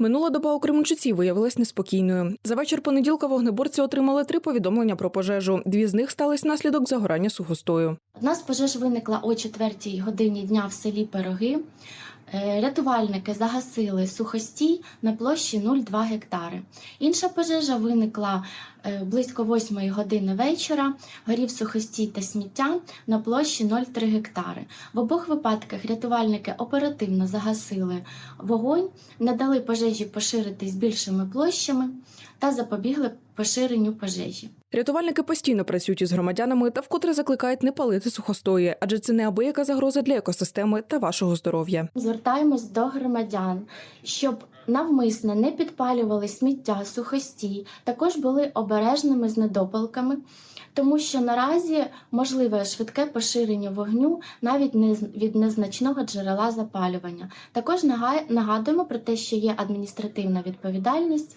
Минула доба у Кременчуці виявилась неспокійною. За вечір понеділка вогнеборці отримали три повідомлення про пожежу. Дві з них стались внаслідок загорання сухостою. Одна з пожеж виникла о 4 годині дня в селі Пироги. Е, Рятувальники загасили сухостій на площі 0,2 гектари. Інша пожежа виникла е, близько 8 години вечора. Горів сухостій та сміття на площі 0,3 гектари. В обох випадках рятувальники оперативно загасили вогонь, не дали пожежі поширитись більшими площами та запобігли поширенню пожежі. Рятувальники постійно працюють із громадянами та вкотре закликають не палити сухостої, адже це неабияка загроза для екосистеми та вашого здоров'я. Звертаємось до громадян, щоб навмисно не підпалювали сміття, сухостій, також були обережними з недопалками, тому що наразі можливе швидке поширення вогню навіть від незначного джерела запалювання. Також нагадуємо про те, що є адміністративна відповідальність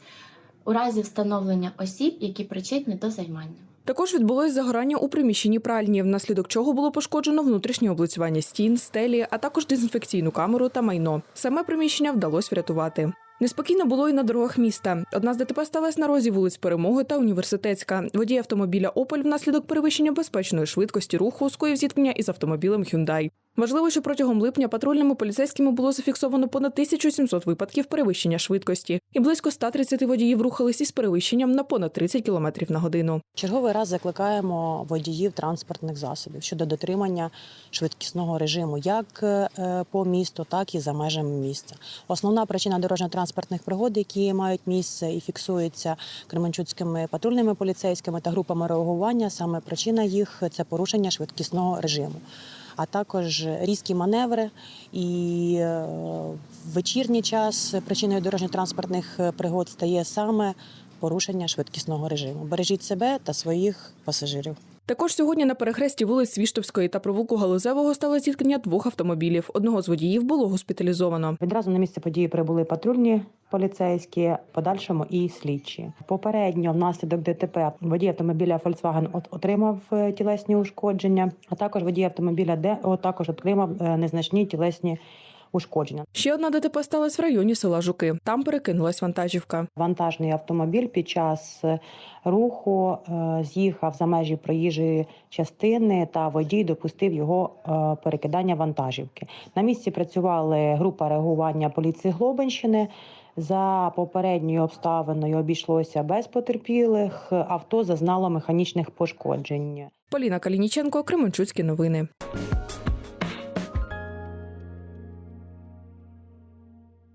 у разі встановлення осіб, які причетні до займання. Також відбулось загорання у приміщенні пральні, внаслідок чого було пошкоджено внутрішнє облицювання стін, стелі, а також дезінфекційну камеру та майно. Саме приміщення вдалося врятувати. Неспокійно було і на дорогах міста. Одна з ДТП сталася на розі вулиць Перемоги та Університетська. Водій автомобіля Опель внаслідок перевищення безпечної швидкості руху скоїв зіткнення із автомобілем Hyundai. Важливо, що протягом липня патрульними поліцейськими було зафіксовано понад 1700 випадків перевищення швидкості, і близько 130 водіїв рухались із перевищенням на понад 30 км на годину. Черговий раз закликаємо водіїв транспортних засобів щодо дотримання швидкісного режиму як е, по місту, так і за межами міста. Основна причина дорожньо-транспортних пригод, які мають місце і фіксуються кременчуцькими патрульними поліцейськими та групами реагування. Саме причина їх це порушення швидкісного режиму. А також різкі маневри і е, в вечірній час причиною дорожньо-транспортних пригод стає саме порушення швидкісного режиму. Бережіть себе та своїх пасажирів. Також сьогодні на перехресті вулиць Свіштовської та провулку Галузевого стало зіткнення двох автомобілів. Одного з водіїв було госпіталізовано. Відразу на місце події прибули патрульні поліцейські, подальшому і слідчі. Попередньо внаслідок ДТП водій автомобіля Volkswagen от- отримав е, тілесні ушкодження, а також водій автомобіля Д також отримав е, незначні тілесні ушкодження. Ще одна ДТП сталася в районі села Жуки. Там перекинулась вантажівка. Вантажний автомобіль під час е, руху е, з'їхав за межі проїжджої частини, та водій допустив його е, перекидання вантажівки. На місці працювали група реагування поліції Глобинщини. За попередньою обставиною обійшлося без потерпілих. Авто зазнало механічних пошкоджень. Поліна Калініченко, Кременчуцькі новини.